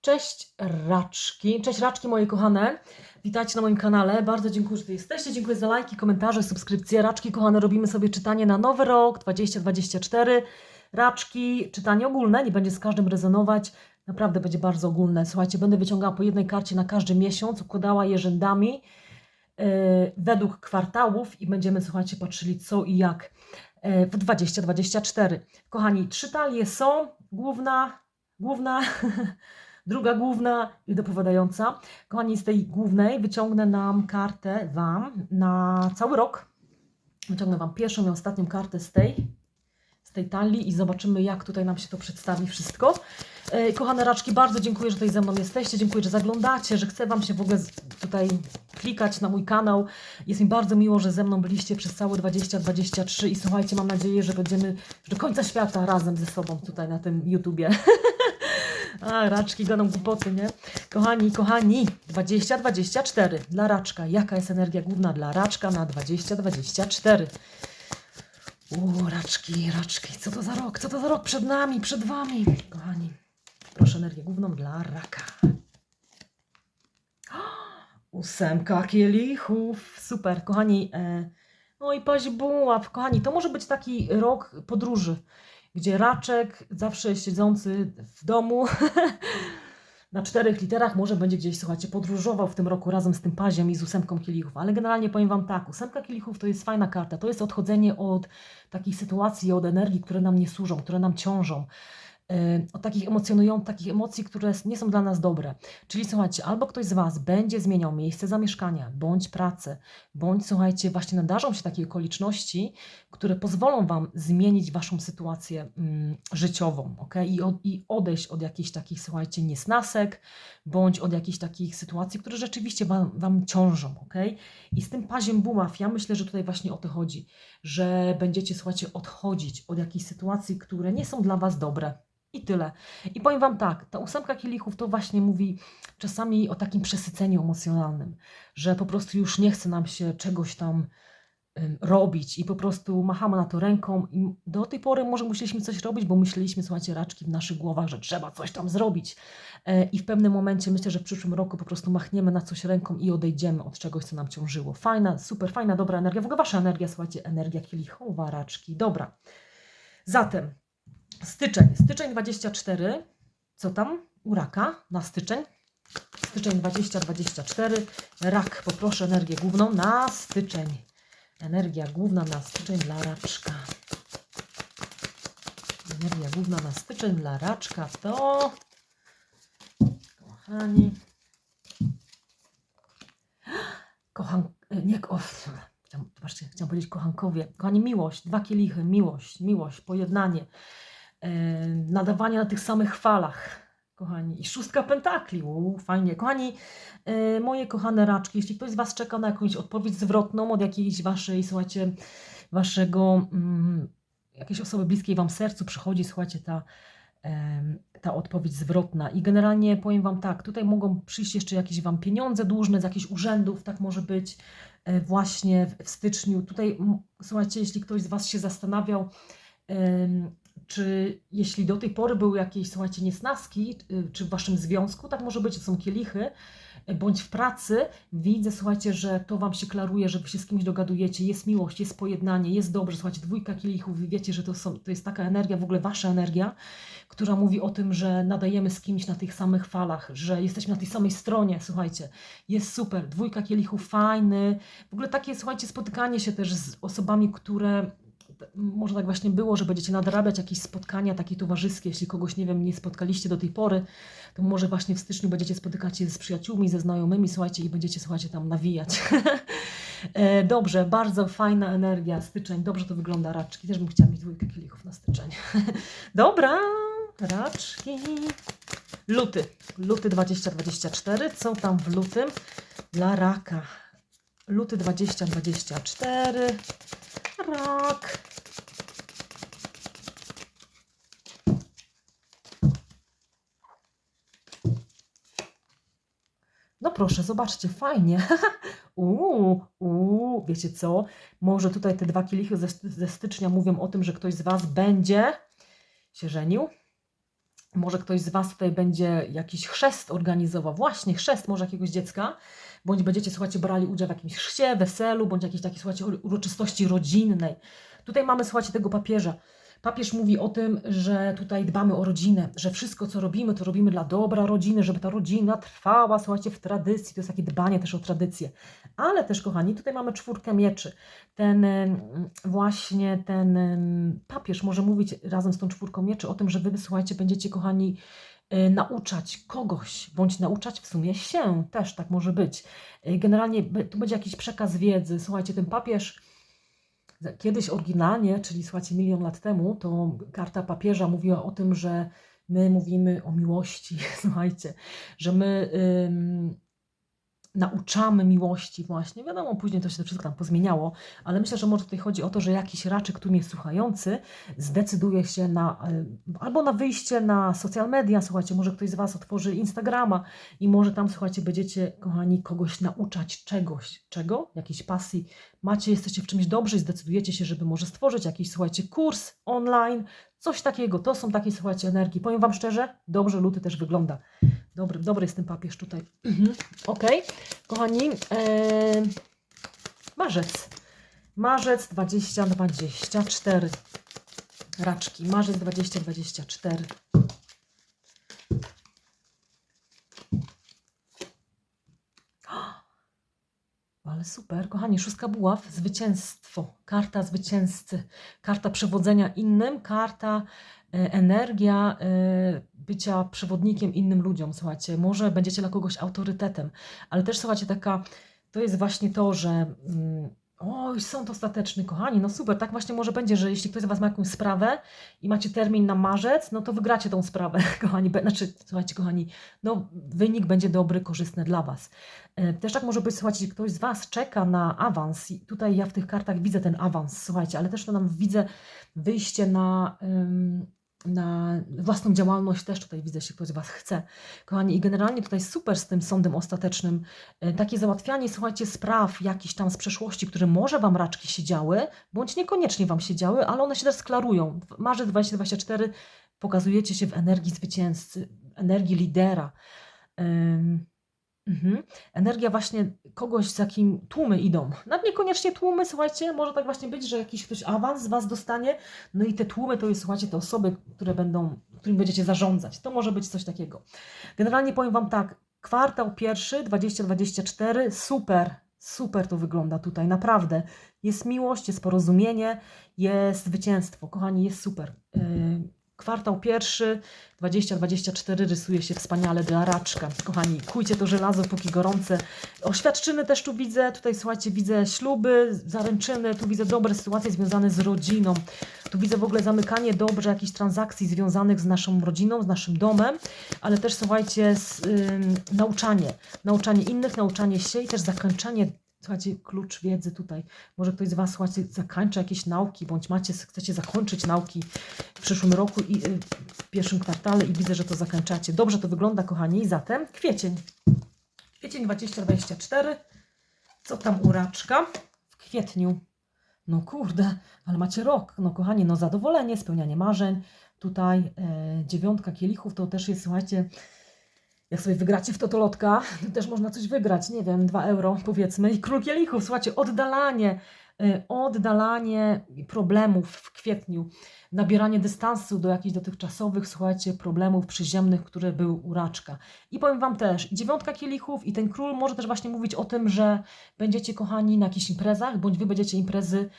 Cześć raczki, cześć raczki moje kochane. Witajcie na moim kanale. Bardzo dziękuję, że tu jesteście. Dziękuję za lajki, komentarze, subskrypcje. Raczki kochane, robimy sobie czytanie na nowy rok 2024. Raczki, czytanie ogólne, nie będzie z każdym rezonować. Naprawdę będzie bardzo ogólne. Słuchajcie, będę wyciągała po jednej karcie na każdy miesiąc, układała je rzędami yy, według kwartałów i będziemy, słuchajcie, patrzyli co i jak yy, w 2024. Kochani, trzy talie są. Główna, główna, druga główna i dopowiadająca. Kochani, z tej głównej wyciągnę nam kartę Wam na cały rok. Wyciągnę Wam pierwszą i ostatnią kartę z tej, z tej talii i zobaczymy, jak tutaj nam się to przedstawi wszystko. E, Kochane raczki, bardzo dziękuję, że tutaj ze mną jesteście. Dziękuję, że zaglądacie, że chcę Wam się w ogóle tutaj klikać na mój kanał. Jest mi bardzo miło, że ze mną byliście przez całe 2023 i słuchajcie, mam nadzieję, że będziemy do końca świata razem ze sobą tutaj na tym YouTubie. A, raczki ganą głupoty, nie? Kochani, kochani, 2024 dla raczka. Jaka jest energia główna dla raczka na 2024? Uuu, raczki, raczki, co to za rok? Co to za rok przed nami, przed wami? Kochani, proszę energię główną dla raka. Ósemka kielichów, super, kochani. E, no i paź kochani, to może być taki rok podróży, gdzie raczek zawsze siedzący w domu na czterech literach może będzie gdzieś, słuchajcie, podróżował w tym roku razem z tym paziem i z ósemką kielichów. Ale generalnie powiem Wam tak, ósemka kielichów to jest fajna karta, to jest odchodzenie od takich sytuacji, od energii, które nam nie służą, które nam ciążą. Yy, Od takich emocjonujących, takich emocji, które nie są dla nas dobre. Czyli słuchajcie, albo ktoś z Was będzie zmieniał miejsce zamieszkania, bądź pracę, bądź słuchajcie, właśnie nadarzą się takie okoliczności, które pozwolą Wam zmienić Waszą sytuację mm, życiową, ok? I, od, I odejść od jakichś takich, słuchajcie, niesnasek, bądź od jakichś takich sytuacji, które rzeczywiście Wam, wam ciążą, ok? I z tym paziem buław, ja myślę, że tutaj właśnie o to chodzi, że będziecie, słuchajcie, odchodzić od jakichś sytuacji, które nie są dla Was dobre. I tyle. I powiem Wam tak, ta ósemka kielichów to właśnie mówi czasami o takim przesyceniu emocjonalnym, że po prostu już nie chce nam się czegoś tam robić i po prostu machamy na to ręką i do tej pory może musieliśmy coś robić, bo myśleliśmy, słuchajcie, raczki w naszych głowach, że trzeba coś tam zrobić E, i w pewnym momencie myślę, że w przyszłym roku po prostu machniemy na coś ręką i odejdziemy od czegoś, co nam ciążyło. Fajna, super, fajna, dobra energia. W ogóle Wasza energia, słuchajcie, energia kielichowa, raczki. Dobra. Zatem styczeń, styczeń 24, co tam u raka na styczeń? Styczeń 2024, rak, poproszę energię główną na styczeń. Energia główna na styczeń dla raczka. Energia główna na styczeń dla raczka to... Kochani... Kochan... Nie, o, chciałam, chciałam powiedzieć kochankowie. Kochani, miłość, dwa kielichy, miłość, miłość, pojednanie, e, nadawanie na tych samych falach. Kochani, i szóstka pentakli, Uu, fajnie. Kochani, e, moje kochane raczki, jeśli ktoś z Was czeka na jakąś odpowiedź zwrotną od jakiejś Waszej, słuchajcie, Waszego, mm, jakiejś osoby bliskiej Wam sercu przychodzi, słuchajcie, ta, em, ta odpowiedź zwrotna. I generalnie powiem Wam tak, tutaj mogą przyjść jeszcze jakieś Wam pieniądze dłużne z jakichś urzędów, tak może być e, właśnie w, styczniu. Tutaj, słuchajcie, jeśli ktoś z Was się zastanawiał, czy jeśli do tej pory były jakieś, słuchajcie, niesnaski, y, czy w Waszym związku, tak może być, są kielichy, y, bądź w pracy, widzę, słuchajcie, że to Wam się klaruje, że Wy się z kimś dogadujecie, jest miłość, jest pojednanie, jest dobrze, słuchajcie, dwójka kielichów, wiecie, że to, są, to jest taka energia, w ogóle Wasza energia, która mówi o tym, że nadajemy z kimś na tych samych falach, że jesteśmy na tej samej stronie, słuchajcie, jest super, dwójka kielichów, fajny, w ogóle takie, słuchajcie, spotykanie się też z osobami, które może tak właśnie było, że będziecie nadrabiać jakieś spotkania takie towarzyskie, jeśli kogoś, nie wiem, nie spotkaliście do tej pory, to może właśnie w styczniu będziecie spotykać się z przyjaciółmi, ze znajomymi, słuchajcie, i będziecie, słuchajcie, tam nawijać. E, Dobrze, bardzo fajna energia, styczeń, dobrze to wygląda, raczki, też bym chciała mieć dwójkę kielichów na styczeń. Dobra, raczki. Luty, luty 2024, co tam w lutym dla raka? Luty 2024, rak. No proszę, zobaczcie, fajnie. Uuu, uuu, wiecie co? Może tutaj te dwa kielichy ze, ze stycznia mówią o tym, że ktoś z Was będzie się żenił. Może ktoś z Was tutaj będzie jakiś chrzest organizował, właśnie chrzest może jakiegoś dziecka, bądź będziecie, słuchajcie, brali udział w jakimś chrzcie, weselu, bądź jakiejś takiej, słuchajcie, uroczystości rodzinnej. Tutaj mamy, słuchajcie, tego papieża. Papież mówi o tym, że tutaj dbamy o rodzinę, że wszystko, co robimy, to robimy dla dobra rodziny, żeby ta rodzina trwała, słuchajcie, w tradycji. To jest takie dbanie też o tradycję. Ale też, kochani, tutaj mamy czwórkę mieczy. Ten właśnie ten papież może mówić razem z tą czwórką mieczy o tym, że wy, słuchajcie, będziecie, kochani, e, nauczać kogoś, bądź nauczać w sumie się, też tak może być. E, Generalnie tu będzie jakiś przekaz wiedzy. Słuchajcie, ten papież Kiedyś oryginalnie, czyli słuchajcie, milion lat temu, to karta papieża mówiła o tym, że my mówimy o miłości, słuchajcie, że my nauczamy miłości właśnie. Wiadomo, później to się wszystko tam pozmieniało, ale myślę, że może tutaj chodzi o to, że jakiś raczek, który mnie słuchający, zdecyduje się na y, albo na wyjście na social media, słuchajcie, może ktoś z Was otworzy Instagrama i może tam, słuchajcie, będziecie, kochani, kogoś nauczać czegoś. Czego? Jakiejś pasji. Macie, jesteście w czymś dobrzy i zdecydujecie się, żeby może stworzyć jakiś, słuchajcie, kurs online, coś takiego. To są takie, słuchajcie, energii. Powiem Wam szczerze, dobrze luty też wygląda. Dobry, dobry jest ten papież tutaj. Mhm. Ok, kochani, e, marzec. Marzec 2024. Raczki, marzec 2024. Ale super, kochani, szóstka buław, zwycięstwo, karta zwycięzcy, karta przewodzenia innym, karta e, energia e, bycia przewodnikiem innym ludziom, słuchajcie, może będziecie dla kogoś autorytetem, ale też, słuchajcie, taka, to jest właśnie to, że mm, oj, sąd ostateczny, kochani, no super, tak właśnie może będzie, że jeśli ktoś z Was ma jakąś sprawę i macie termin na marzec, no to wygracie tą sprawę, kochani, znaczy, słuchajcie, kochani, no wynik będzie dobry, korzystny dla Was. E, Też tak może być, słuchajcie, ktoś z Was czeka na awans. I tutaj ja w tych kartach widzę ten awans, słuchajcie, ale też to nam widzę wyjście na, na własną działalność, też tutaj widzę, jeśli ktoś z Was chce. Kochani, i generalnie tutaj super z tym sądem ostatecznym. E, Takie załatwianie, słuchajcie, spraw jakichś tam z przeszłości, które może Wam raczki się działy, bądź niekoniecznie Wam się działy, ale one się też sklarują. Marzec 2024 pokazujecie się w energii zwycięzcy, energii lidera. Ym, Mhm. Energia właśnie kogoś, z jakim tłumy idą. Nawet niekoniecznie tłumy, słuchajcie, może tak właśnie być, że jakiś ktoś awans z Was dostanie, no i te tłumy to jest, słuchajcie, te osoby, które będą, którymi będziecie zarządzać. To może być coś takiego. Generalnie powiem Wam tak, kwartał pierwszy 2024, super, super to wygląda tutaj, naprawdę. Jest miłość, jest porozumienie, jest zwycięstwo. Kochani, jest super. Yy, Kwartał pierwszy 2024 rysuje się wspaniale dla raczka. Kochani, kujcie to żelazo póki gorące. Oświadczyny też tu widzę. Tutaj słuchajcie, widzę śluby, zaręczyny, tu widzę dobre sytuacje związane z rodziną. Tu widzę w ogóle zamykanie dobrze jakichś transakcji związanych z naszą rodziną, z naszym domem, ale też słuchajcie, z, ym, nauczanie. Nauczanie innych, nauczanie się i też zakończenie Słuchajcie, klucz wiedzy tutaj. Może ktoś z Was, słuchajcie, zakończy jakieś nauki, bądź macie, chcecie zakończyć nauki w przyszłym roku i y, w pierwszym kwartale i widzę, że to zakończacie. Dobrze to wygląda, kochani. Zatem kwiecień. Kwiecień 2024. Co tam u raczka? W kwietniu. No kurde, ale macie rok. No kochani, no zadowolenie, spełnianie marzeń. Tutaj e, dziewiątka kielichów to też jest, słuchajcie, jak sobie wygracie w totolotka, to też można coś wygrać, nie wiem, 2 euro powiedzmy. I król kielichów, słuchajcie, oddalanie, y, oddalanie problemów w kwietniu, nabieranie dystansu do jakichś dotychczasowych, słuchajcie, problemów przyziemnych, które były u raczka. I powiem Wam też, dziewiątka kielichów i ten król może też właśnie mówić o tym, że będziecie kochani na jakichś imprezach, bądź Wy będziecie imprezy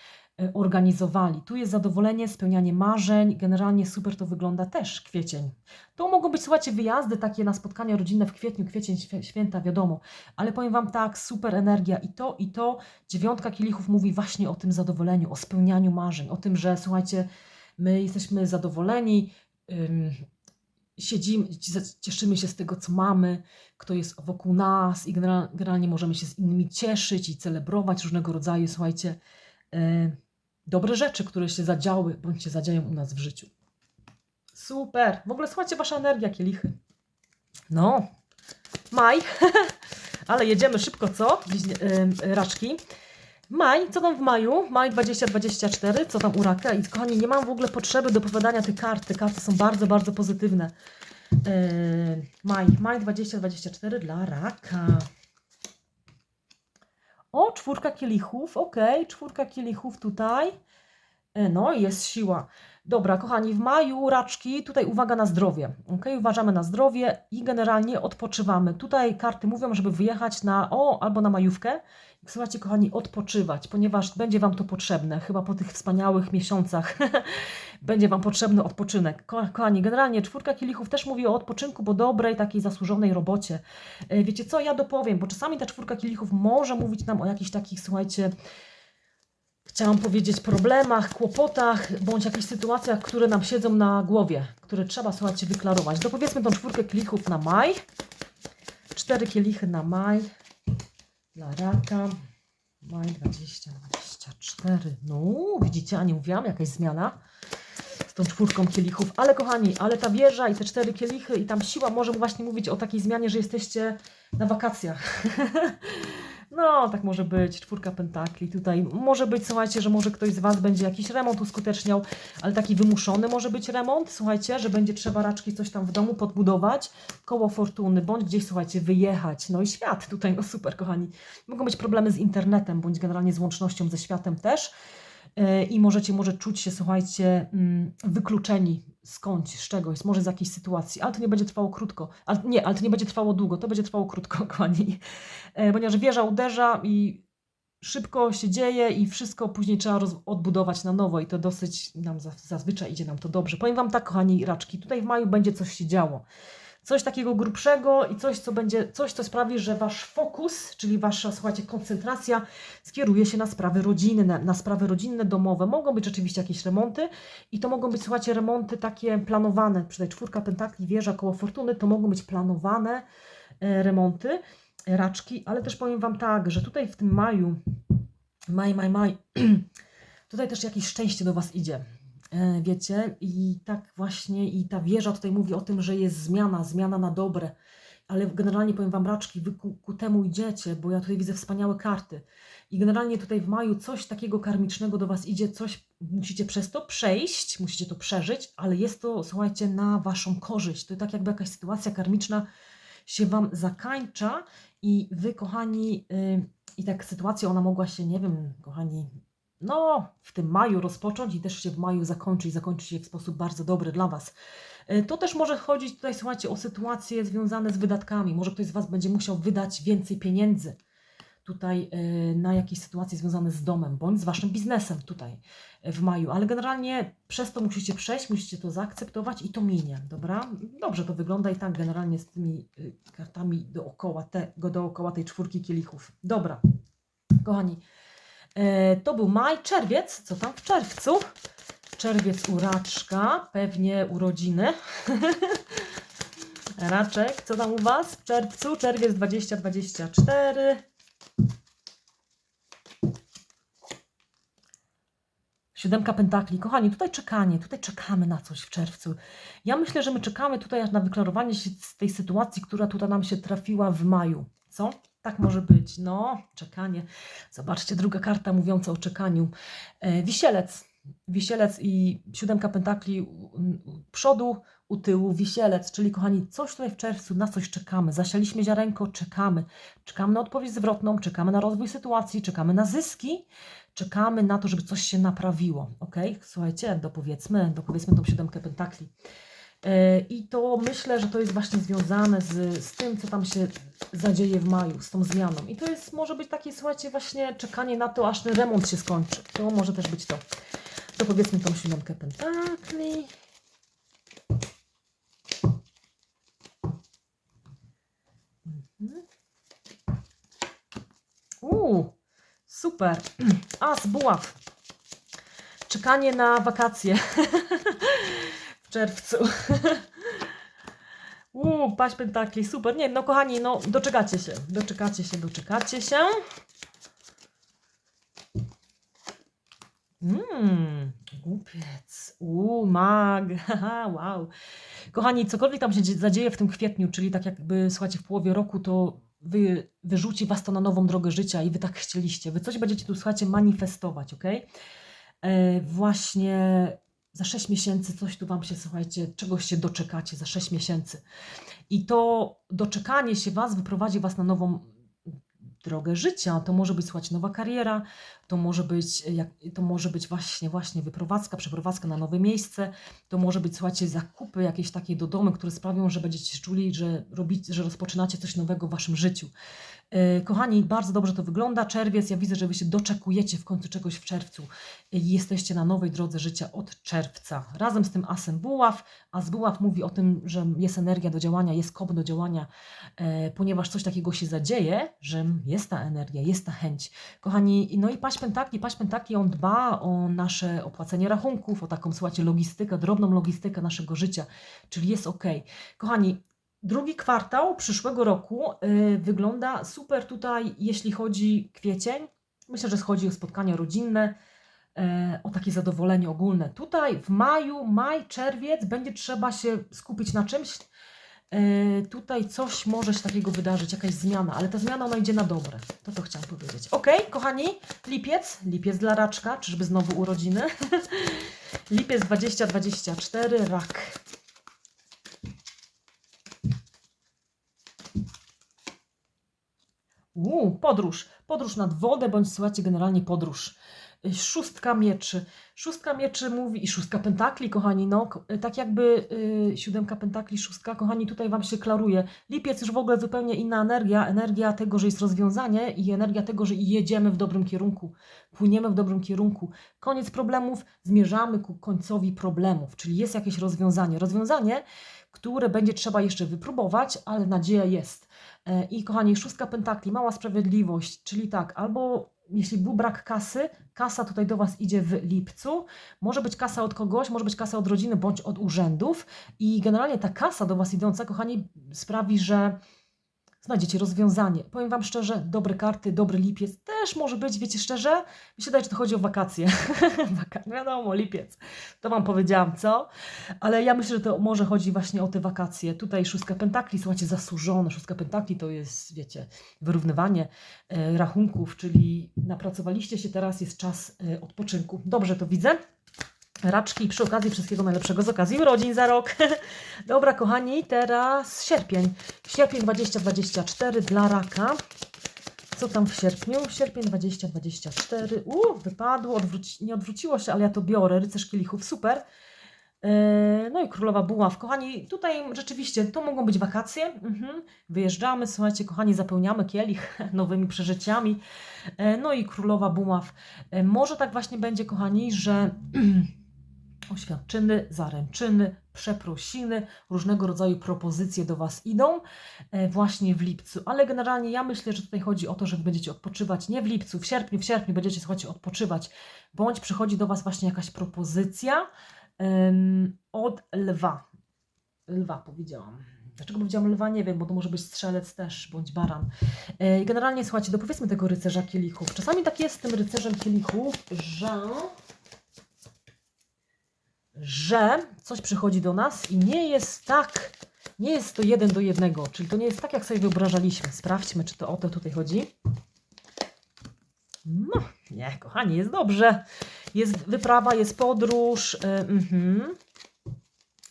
organizowali. Tu jest zadowolenie, spełnianie marzeń, generalnie super to wygląda też kwiecień. To mogą być, słuchajcie, wyjazdy takie na spotkania rodzinne w kwietniu, kwiecień, święta, wiadomo. Ale powiem Wam tak, super energia i to, i to. Dziewiątka kielichów mówi właśnie o tym zadowoleniu, o spełnianiu marzeń, o tym, że słuchajcie, my jesteśmy zadowoleni, ym, siedzimy, cieszymy się z tego, co mamy, kto jest wokół nas i genera- generalnie możemy się z innymi cieszyć i celebrować różnego rodzaju, słuchajcie, y, dobre rzeczy, które się zadziały bądź się zadzieją u nas w życiu. Super. W ogóle słuchajcie, wasza energia, kielichy. No, maj. Ale jedziemy szybko, co? Ym, raczki. Maj, co tam w maju? Maj 2024, co tam u raka? I kochani, nie mam w ogóle potrzeby do opowiadania tych kart. Te karty są bardzo, bardzo pozytywne. Maj, maj 2024 dla raka. O, czwórka kielichów, ok, czwórka kielichów tutaj. E, No, jest siła. Dobra, kochani, w maju raczki, tutaj uwaga na zdrowie. Ok, uważamy na zdrowie i generalnie odpoczywamy. Tutaj karty mówią, żeby wyjechać na o albo na majówkę. Słuchajcie, kochani, odpoczywać, ponieważ będzie Wam to potrzebne. Chyba po tych wspaniałych miesiącach będzie Wam potrzebny odpoczynek. Ko kochani, generalnie czwórka kielichów też mówi o odpoczynku, po dobrej, takiej zasłużonej robocie. E, Wiecie co, ja dopowiem, bo czasami ta czwórka kielichów może mówić nam o jakichś takich, słuchajcie, chciałam powiedzieć, problemach, kłopotach, bądź jakichś sytuacjach, które nam siedzą na głowie, które trzeba, słuchajcie, wyklarować. Dopowiedzmy tą czwórkę kielichów na maj. Cztery kielichy na maj. Dla raka. Maj 2024. No, widzicie, a nie mówiłam, jakaś zmiana z tą czwórką kielichów. Ale kochani, ale ta wieża i te cztery kielichy i tam siła może właśnie mówić o takiej zmianie, że jesteście na wakacjach. No, tak może być, czwórka pentakli tutaj. Może być, słuchajcie, że może ktoś z Was będzie jakiś remont uskuteczniał, ale taki wymuszony może być remont, słuchajcie, że będzie trzeba raczki coś tam w domu podbudować, koło fortuny, bądź gdzieś, słuchajcie, wyjechać. No i świat tutaj, no super, kochani. Mogą być problemy z internetem, bądź generalnie z łącznością ze światem też. Yy, I możecie może czuć się, słuchajcie, mm, wykluczeni skądś, z czegoś, może z jakiejś sytuacji, ale to nie będzie trwało krótko. Ale, nie, ale to nie będzie trwało długo, to będzie trwało krótko, kochani. E, ponieważ wieża uderza i szybko się dzieje i wszystko później trzeba odbudować na nowo i to dosyć nam za- zazwyczaj idzie nam to dobrze. Powiem Wam tak, kochani raczki, tutaj w maju będzie coś się działo. Coś takiego grubszego i coś, co będzie, coś, co sprawi, że Wasz fokus, czyli Wasza, słuchajcie, koncentracja skieruje się na sprawy rodzinne, na sprawy rodzinne, domowe. Mogą być rzeczywiście jakieś remonty i to mogą być, słuchajcie, remonty takie planowane. Przy tej czwórka pentakli, wieża koło fortuny, to mogą być planowane e, remonty raczki, ale też powiem Wam tak, że tutaj w tym maju, maj, maj, maj, tutaj też jakieś szczęście do Was idzie. E, Wiecie, i tak właśnie, i ta wieża tutaj mówi o tym, że jest zmiana, zmiana na dobre, ale generalnie powiem Wam, raczki, Wy ku, ku temu idziecie, bo ja tutaj widzę wspaniałe karty. I generalnie tutaj w maju coś takiego karmicznego do Was idzie, coś musicie przez to przejść, musicie to przeżyć, ale jest to, słuchajcie, na Waszą korzyść. To tak jakby jakaś sytuacja karmiczna się Wam zakańcza i Wy, kochani, y, i tak sytuacja, ona mogła się, nie wiem, kochani, no, w tym maju rozpocząć i też się w maju zakończyć, zakończy się w sposób bardzo dobry dla Was. Y, To też może chodzić tutaj, słuchajcie, o sytuacje związane z wydatkami. Może ktoś z Was będzie musiał wydać więcej pieniędzy tutaj y, na jakieś sytuacje związane z domem, bądź z Waszym biznesem tutaj y, w maju. Ale generalnie przez to musicie przejść, musicie to zaakceptować i to minie, dobra? Dobrze to wygląda i tak generalnie z tymi kartami dookoła, tego, dookoła tej czwórki kielichów. Dobra, kochani, e, to był maj, czerwiec, co tam w czerwcu? Czerwiec u Raczka, pewnie urodziny. Raczek, co tam u Was w czerwcu? Czerwiec 2024. Siódemka pentakli. Kochani, tutaj czekanie, tutaj czekamy na coś w czerwcu. Ja myślę, że my czekamy tutaj aż na wyklarowanie się z tej sytuacji, która tutaj nam się trafiła w maju. Co? Tak może być. No, czekanie. Zobaczcie, druga karta mówiąca o czekaniu. E, wisielec. Wisielec i siódemka pentakli u, przodu, u tyłu wisielec, czyli kochani, coś tutaj w czerwcu, na coś czekamy. Zasialiśmy ziarenko, czekamy. Czekamy na odpowiedź zwrotną, czekamy na rozwój sytuacji, czekamy na zyski, czekamy na to, żeby coś się naprawiło. Ok? Słuchajcie, dopowiedzmy, dopowiedzmy tą siódemkę pentakli. E, I to myślę, że to jest właśnie związane z, z tym, co tam się zadzieje w maju, z tą zmianą. I to jest, może być takie, słuchajcie, właśnie czekanie na to, aż ten remont się skończy. To może też być to. To powiedzmy tą siódemkę pentakli. Mhm. Uuu, super. As, buław. Czekanie na wakacje w czerwcu. Uuu, paść pentakli, super. Nie, no kochani, no doczekacie się, doczekacie się, doczekacie się. Mmm, głupiec. Uuu, mag. Haha, wow. Kochani, cokolwiek tam się dzie- zadzieje w tym kwietniu, czyli tak jakby, słuchajcie, w połowie roku, to wy, wyrzuci was to na nową drogę życia i wy tak chcieliście. Wy coś będziecie tu, słuchajcie, manifestować, ok? E, właśnie za 6 miesięcy coś tu wam się, słuchajcie, czegoś się doczekacie za 6 miesięcy. I to doczekanie się was wyprowadzi was na nową drogę życia. To może być, słuchajcie, nowa kariera, to może być, jak, to może być właśnie, właśnie wyprowadzka, przeprowadzka na nowe miejsce, to może być, słuchajcie, zakupy jakieś takie do domu, które sprawią, że będziecie czuli, że, robicie, że rozpoczynacie coś nowego w waszym życiu. E, Kochani, bardzo dobrze to wygląda. Czerwiec, ja widzę, że Wy się doczekujecie w końcu czegoś w czerwcu i jesteście na nowej drodze życia od czerwca. Razem z tym asem buław, a z buław mówi o tym, że jest energia do działania, jest kop do działania, e, ponieważ coś takiego się zadzieje, że jest ta energia, jest ta chęć. Kochani, no i paść pentakli, paść pentakli, on dba o nasze opłacenie rachunków, o taką, słuchajcie, logistykę, drobną logistykę naszego życia, czyli jest ok. Kochani, Drugi kwartał przyszłego roku y, wygląda super tutaj, jeśli chodzi kwiecień. Myślę, że chodzi o spotkania rodzinne, y, o takie zadowolenie ogólne. Tutaj w maju, maj, czerwiec będzie trzeba się skupić na czymś. Y, tutaj coś może się takiego wydarzyć, jakaś zmiana, ale ta zmiana ona idzie na dobre. To to chciałam powiedzieć. Ok, kochani, lipiec, lipiec dla raczka, czyżby znowu urodziny. lipiec 2024, rak. Uuu, podróż. Podróż nad wodę, bądź słuchajcie, generalnie podróż. Szóstka mieczy. Szóstka mieczy mówi i szóstka pentakli, kochani, no, tak jakby y, siódemka pentakli, szóstka, kochani, tutaj Wam się klaruje. Lipiec już w ogóle zupełnie inna energia, energia tego, że jest rozwiązanie i energia tego, że jedziemy w dobrym kierunku, płyniemy w dobrym kierunku. Koniec problemów, zmierzamy ku końcowi problemów, czyli jest jakieś rozwiązanie. Rozwiązanie, które będzie trzeba jeszcze wypróbować, ale nadzieja jest. E, I kochani, szóstka pentakli, mała sprawiedliwość, czyli tak, albo jeśli był brak kasy, kasa tutaj do Was idzie w lipcu. Może być kasa od kogoś, może być kasa od rodziny bądź od urzędów. I generalnie ta kasa do Was idąca, kochani, sprawi, że znajdziecie rozwiązanie. Powiem Wam szczerze, dobre karty, dobry lipiec też może być, wiecie szczerze, mi się że to chodzi o wakacje. Waka wiadomo, lipiec. To Wam powiedziałam, co? Ale ja myślę, że to może chodzi właśnie o te wakacje. Tutaj szóstka pentakli, słuchajcie, zasłużone. Szóstka pentakli to jest, wiecie, wyrównywanie e, rachunków, czyli napracowaliście się, teraz jest czas e, odpoczynku. Dobrze to widzę. Raczki przy okazji wszystkiego najlepszego z okazji urodzin za rok. Dobra, kochani, teraz sierpień. Sierpień 2024 dla raka. Co tam w sierpniu? Sierpień 2024. Uuu, wypadło, odwróci, nie odwróciło się, ale ja to biorę. Rycerz kielichów, super. Eee, No i królowa buław. Kochani, tutaj rzeczywiście to mogą być wakacje. Mhm. Wyjeżdżamy, słuchajcie, kochani, zapełniamy kielich nowymi przeżyciami. E, No i królowa buław. E, Może tak właśnie będzie, kochani, że oświadczyny, zaręczyny, przeprosiny, różnego rodzaju propozycje do Was idą e, właśnie w lipcu. Ale generalnie ja myślę, że tutaj chodzi o to, że Wy będziecie odpoczywać nie w lipcu, w sierpniu, w sierpniu będziecie, słuchajcie, odpoczywać, bądź przychodzi do Was właśnie jakaś propozycja em, od lwa. Lwa powiedziałam. Dlaczego powiedziałam lwa? Nie wiem, bo to może być strzelec też, bądź baran. E, Generalnie, słuchajcie, dopowiedzmy tego rycerza kielichów. Czasami tak jest z tym rycerzem kielichów, że że coś przychodzi do nas i nie jest tak, nie jest to jeden do jednego, czyli to nie jest tak, jak sobie wyobrażaliśmy. Sprawdźmy, czy to o to tutaj chodzi. No, nie, kochani, jest dobrze. Jest wyprawa, jest podróż, y, mhm.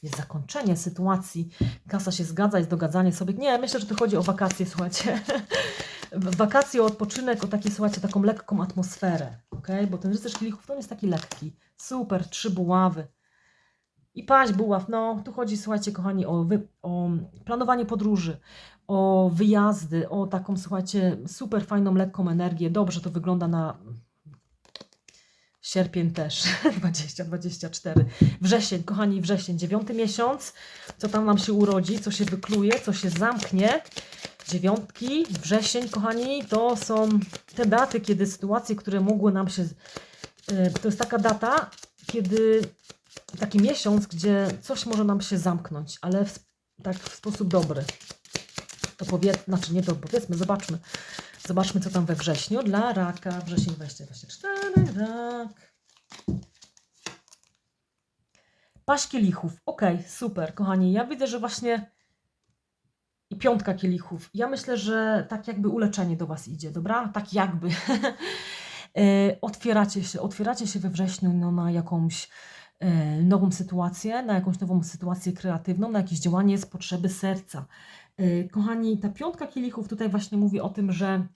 jest zakończenie sytuacji. Kasa się zgadza, jest dogadzanie sobie. Nie, myślę, że tu chodzi o wakacje, słuchajcie. Wakacje, o odpoczynek, o takie, słuchajcie, taką lekką atmosferę, ok? Bo ten rycerz kielichów to jest taki lekki. Super, trzy buławy. I paść buław, no tu chodzi, słuchajcie, kochani, o, wy, o planowanie podróży, o wyjazdy, o taką, słuchajcie, super fajną, lekką energię. Dobrze to wygląda na sierpień też, 2024. Wrzesień, kochani, wrzesień, dziewiąty miesiąc. Co tam nam się urodzi, co się wykluje, co się zamknie. Dziewiątki, wrzesień, kochani, to są te daty, kiedy sytuacje, które mogły nam się. y, To jest taka data, kiedy taki miesiąc, gdzie coś może nam się zamknąć, ale w, tak w sposób dobry. To powie, znaczy nie to powiedzmy, zobaczmy. Zobaczmy, co tam we wrześniu dla raka. Wrzesień 2024, rak. Paść kielichów. Ok, super, kochani. Ja widzę, że właśnie i piątka kielichów. Ja myślę, że tak jakby uleczenie do Was idzie, dobra? Tak jakby. E, otwieracie się, otwieracie się we wrześniu no, na jakąś nową sytuację, na jakąś nową sytuację kreatywną, na jakieś działanie z potrzeby serca. E, Kochani, ta piątka kielichów tutaj właśnie mówi o tym, że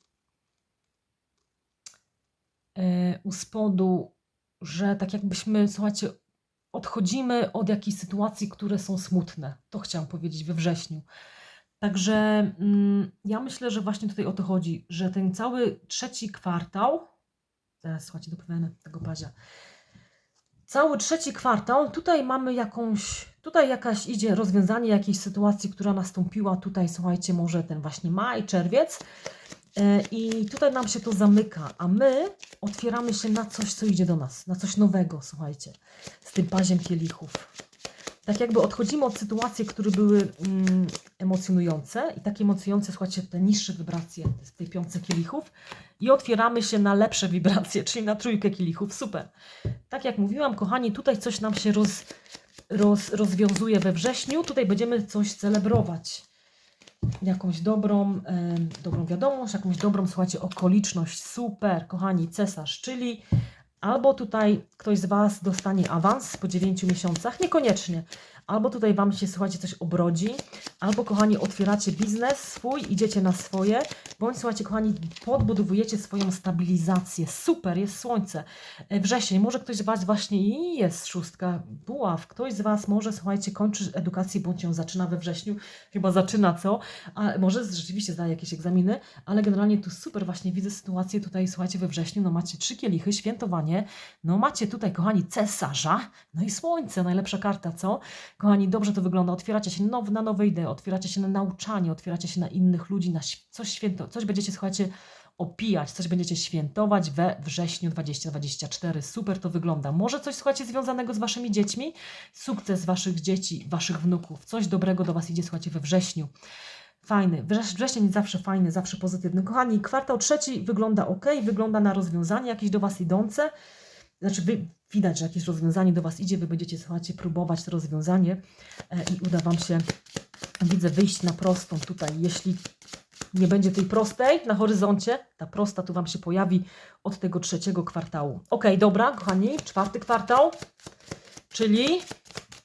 e, u spodu, że tak jakbyśmy, słuchajcie, odchodzimy od jakichś sytuacji, które są smutne. To chciałam powiedzieć we wrześniu. Także mm, ja myślę, że właśnie tutaj o to chodzi, że ten cały trzeci kwartał, zaraz słuchajcie, dopłynę tego pazia, cały trzeci kwartał, tutaj mamy jakąś, tutaj jakaś idzie rozwiązanie jakiejś sytuacji, która nastąpiła, tutaj słuchajcie, może ten właśnie maj, czerwiec e, i tutaj nam się to zamyka, a my otwieramy się na coś, co idzie do nas, na coś nowego, słuchajcie, z tym paziem kielichów. Tak jakby odchodzimy od sytuacji, które były mm, emocjonujące i takie emocjonujące, słuchajcie, te niższe wibracje w tej piątce kielichów i otwieramy się na lepsze wibracje, czyli na trójkę kielichów. Super. Tak jak mówiłam, kochani, tutaj coś nam się roz, roz, rozwiązuje we wrześniu. Tutaj będziemy coś celebrować. Jakąś dobrą, e, dobrą wiadomość, jakąś dobrą, słuchajcie, okoliczność. Super, kochani, cesarz, czyli albo tutaj ktoś z Was dostanie awans po 9 miesiącach, niekoniecznie. Albo tutaj Wam się, słuchajcie, coś obrodzi, albo, kochani, otwieracie biznes swój, idziecie na swoje, bądź, słuchajcie, kochani, podbudowujecie swoją stabilizację. Super, jest słońce. E, Wrzesień, może ktoś z Was właśnie jest szóstka, buław, ktoś z Was może, słuchajcie, kończy edukację, bądź ją zaczyna we wrześniu, chyba zaczyna, co? A może rzeczywiście zdaje jakieś egzaminy, ale generalnie tu super właśnie widzę sytuację tutaj, słuchajcie, we wrześniu, no macie trzy kielichy, świętowanie, no macie tutaj, kochani, cesarza, no i słońce, najlepsza karta, co? Kochani, dobrze to wygląda, otwieracie się now, na nowe idee, otwieracie się na nauczanie, otwieracie się na innych ludzi, na coś święto, coś będziecie, słuchajcie, opijać, coś będziecie świętować we wrześniu 2024. Super to wygląda. Może coś, słuchajcie, związanego z waszymi dziećmi? Sukces waszych dzieci, waszych wnuków. Coś dobrego do was idzie, słuchajcie, we wrześniu. Fajny. Wrze- Wrzesień zawsze fajny, zawsze pozytywny. Kochani, kwartał trzeci wygląda ok, wygląda na rozwiązanie jakieś do Was idące. Znaczy, wy, widać, że jakieś rozwiązanie do Was idzie, Wy będziecie, słuchajcie, próbować to rozwiązanie e, i uda Wam się, widzę, wyjść na prostą tutaj. Jeśli nie będzie tej prostej na horyzoncie, ta prosta tu Wam się pojawi od tego trzeciego kwartału. Ok, dobra, kochani, czwarty kwartał, czyli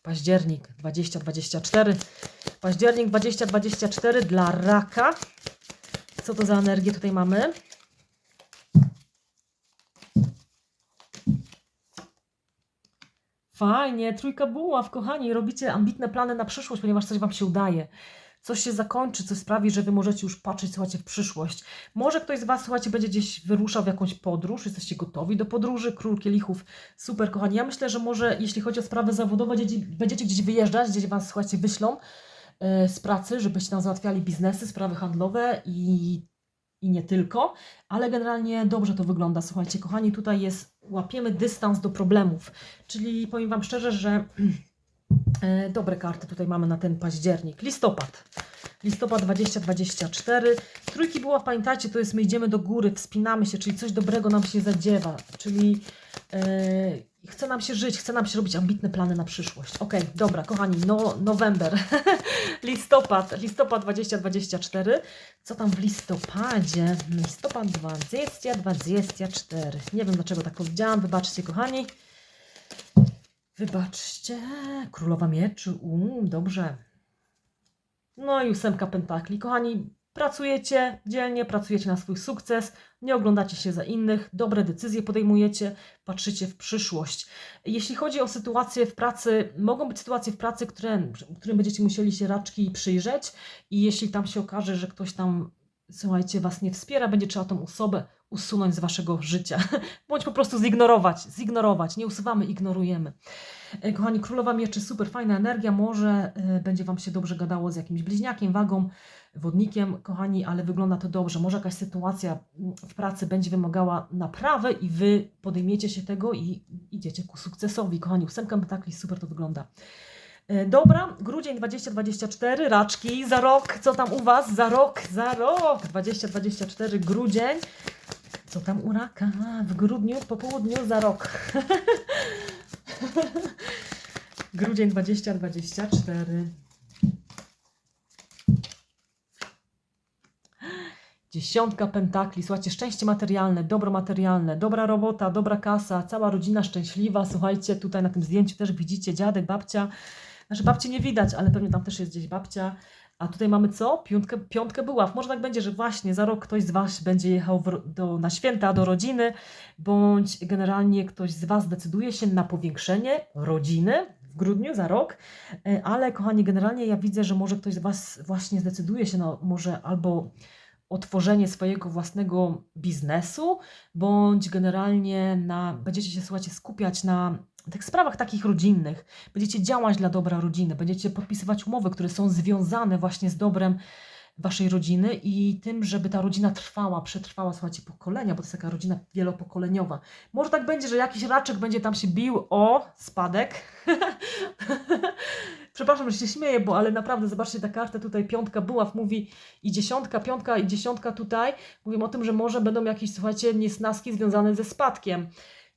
październik 2024. Październik 2024 dla raka. Co to za energię tutaj mamy? Fajnie, trójka buław, kochani, robicie ambitne plany na przyszłość, ponieważ coś Wam się udaje. Coś się zakończy, coś sprawi, że Wy możecie już patrzeć, słuchajcie, w przyszłość. Może ktoś z Was, słuchajcie, będzie gdzieś wyruszał w jakąś podróż, jesteście gotowi do podróży, król kielichów, super, kochani. Ja myślę, że może, jeśli chodzi o sprawy zawodowe, będziecie, gdzieś wyjeżdżać, gdzieś Was, słuchajcie, wyślą e, z pracy, żebyście tam załatwiali biznesy, sprawy handlowe i, i nie tylko, ale generalnie dobrze to wygląda. Słuchajcie, kochani, tutaj jest, łapiemy dystans do problemów, czyli powiem Wam szczerze, że e, dobre karty tutaj mamy na ten październik. Listopad. Listopad 2024. Trójki buław, pamiętajcie, to jest my idziemy do góry, wspinamy się, czyli coś dobrego nam się zadziewa, czyli e, chce nam się żyć, chce nam się robić ambitne plany na przyszłość. Okej, dobra, kochani, no, November, listopad, listopad 2024. Co tam w listopadzie? Listopad 2024. Nie wiem dlaczego tak powiedziałam, wybaczcie, kochani. Wybaczcie, królowa mieczy, um, dobrze. No i ósemka pentakli. Kochani, pracujecie dzielnie, pracujecie na swój sukces, nie oglądacie się za innych, dobre decyzje podejmujecie, patrzycie w przyszłość. Jeśli chodzi o sytuacje w pracy, mogą być sytuacje w pracy, które, którym będziecie musieli się raczki przyjrzeć i jeśli tam się okaże, że ktoś tam, słuchajcie, Was nie wspiera, będzie trzeba tą osobę usunąć z Waszego życia, bądź po prostu zignorować, zignorować, nie usuwamy, ignorujemy. E, Kochani, Królowa Mieczy, super fajna energia, może e, będzie Wam się dobrze gadało z jakimś bliźniakiem, wagą, wodnikiem, kochani, ale wygląda to dobrze. Może jakaś sytuacja mm, w pracy będzie wymagała naprawy i Wy podejmiecie się tego i idziecie ku sukcesowi. Kochani, ósemka pentakli, super to wygląda. E, Dobra, grudzień 2024, raczki, za rok, co tam u Was? Za rok, za rok, 2024, grudzień. Co tam u raka? W grudniu, po południu, za rok. Grudzień 2024. Dziesiątka pentakli, słuchajcie, szczęście materialne, dobro materialne, dobra robota, dobra kasa, cała rodzina szczęśliwa. Słuchajcie, tutaj na tym zdjęciu też widzicie dziadek, babcia. Znaczy babci nie widać, ale pewnie tam też jest gdzieś babcia. A tutaj mamy co? Piątkę, piątkę buław. Może tak będzie, że właśnie za rok ktoś z Was będzie jechał do, na święta do rodziny, bądź generalnie ktoś z Was decyduje się na powiększenie rodziny w grudniu za rok. E, Ale kochani, generalnie ja widzę, że może ktoś z Was właśnie zdecyduje się na może albo otworzenie swojego własnego biznesu, bądź generalnie na, będziecie się, słuchajcie, skupiać na tych sprawach takich rodzinnych. Będziecie działać dla dobra rodziny, będziecie podpisywać umowy, które są związane właśnie z dobrem waszej rodziny i tym, żeby ta rodzina trwała, przetrwała, słuchajcie, pokolenia, bo to jest taka rodzina wielopokoleniowa. Może tak będzie, że jakiś raczek będzie tam się bił o spadek. Przepraszam, że się śmieję, bo ale naprawdę zobaczcie ta karta tutaj, piątka buław mówi i dziesiątka, piątka i dziesiątka tutaj mówią o tym, że może będą jakieś, słuchajcie, niesnaski związane ze spadkiem.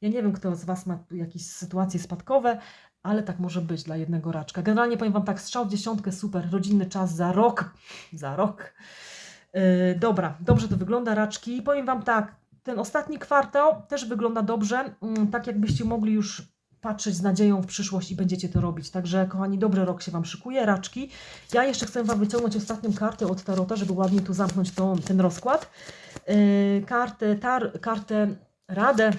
Ja nie wiem, kto z Was ma jakieś sytuacje spadkowe, ale tak może być dla jednego raczka. Generalnie powiem Wam tak, strzał w dziesiątkę, super, rodzinny czas za rok, za rok. Yy, dobra, dobrze to wygląda, raczki. Powiem Wam tak, ten ostatni kwartał też wygląda dobrze, mm, tak jakbyście mogli już patrzeć z nadzieją w przyszłość i będziecie to robić. Także, kochani, dobry rok się Wam szykuje, raczki. Ja jeszcze chcę Wam wyciągnąć ostatnią kartę od Tarota, żeby ładnie tu zamknąć tą, ten rozkład. Yy, kartę, tar, kartę, radę,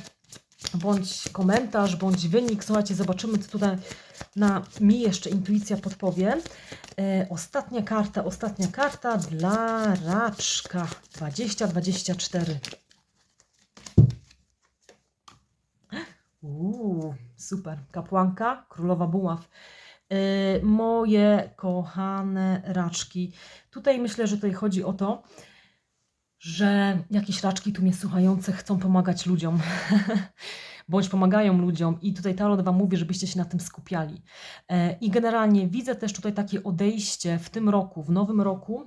bądź komentarz, bądź wynik. Słuchajcie, zobaczymy, co tutaj na mi jeszcze intuicja podpowie. E, ostatnia karta, ostatnia karta dla raczka 2024. Uuu, super. Kapłanka, królowa buław. E, moje kochane raczki. Tutaj myślę, że tutaj chodzi o to, że jakieś raczki tu mnie słuchające chcą pomagać ludziom, bądź pomagają ludziom i tutaj Tarot Wam mówi, żebyście się na tym skupiali. E, I generalnie widzę też tutaj takie odejście w tym roku, w nowym roku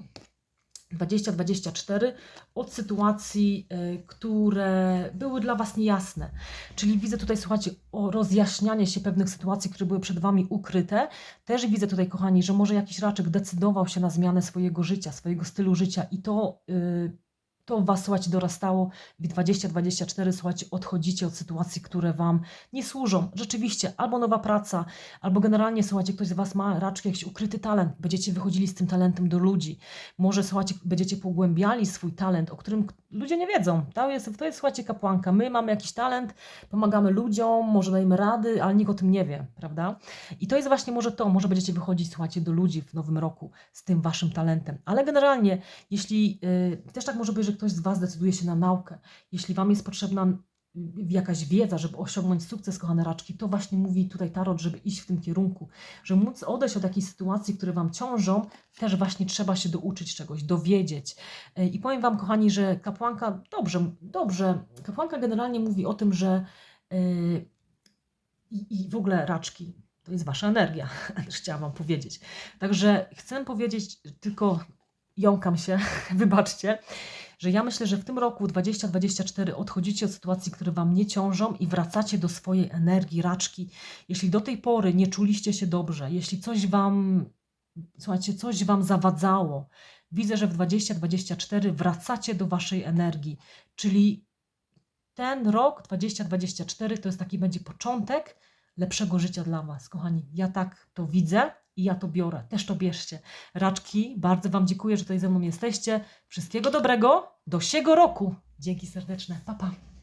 2024 od sytuacji, e, które były dla Was niejasne. Czyli widzę tutaj, słuchajcie, o rozjaśnianie się pewnych sytuacji, które były przed Wami ukryte. Też widzę tutaj, kochani, że może jakiś raczek decydował się na zmianę swojego życia, swojego stylu życia i to, y, to Was, słuchajcie, dorastało. W 2024, słuchajcie, odchodzicie od sytuacji, które Wam nie służą. Rzeczywiście, albo nowa praca, albo generalnie, słuchajcie, ktoś z Was ma raczki jakiś ukryty talent. Będziecie wychodzili z tym talentem do ludzi. Może, słuchajcie, będziecie pogłębiali swój talent, o którym ludzie nie wiedzą. To jest, to jest, słuchajcie, kapłanka. My mamy jakiś talent, pomagamy ludziom, może dajemy rady, ale nikt o tym nie wie, prawda? I to jest właśnie może to, może będziecie wychodzić, słuchajcie, do ludzi w nowym roku z tym waszym talentem. Ale generalnie, jeśli yy, też tak może być, że ktoś z was decyduje się na naukę, jeśli wam jest potrzebna jakaś wiedza, żeby osiągnąć sukces, kochane raczki, to właśnie mówi tutaj Tarot, żeby iść w tym kierunku, że móc odejść od jakichś sytuacji, które Wam ciążą, też właśnie trzeba się douczyć czegoś, dowiedzieć. Yy, I powiem Wam, kochani, że kapłanka, dobrze, dobrze, kapłanka generalnie mówi o tym, że yy, i, i w ogóle raczki, to jest Wasza energia, też chciałam Wam powiedzieć. Także chcę powiedzieć, tylko jąkam się, wybaczcie, że ja myślę, że w tym roku 2024 odchodzicie od sytuacji, które Wam nie ciążą i wracacie do swojej energii, raczki. Jeśli do tej pory nie czuliście się dobrze, jeśli coś Wam, słuchajcie, coś Wam zawadzało, widzę, że w 2024 wracacie do Waszej energii, czyli ten rok 2024 to jest taki będzie początek lepszego życia dla Was, kochani. Ja tak to widzę i ja to biorę. Też to bierzcie. Raczki, bardzo Wam dziękuję, że tutaj ze mną jesteście. Wszystkiego dobrego do siego roku. Dzięki serdeczne. Pa, pa.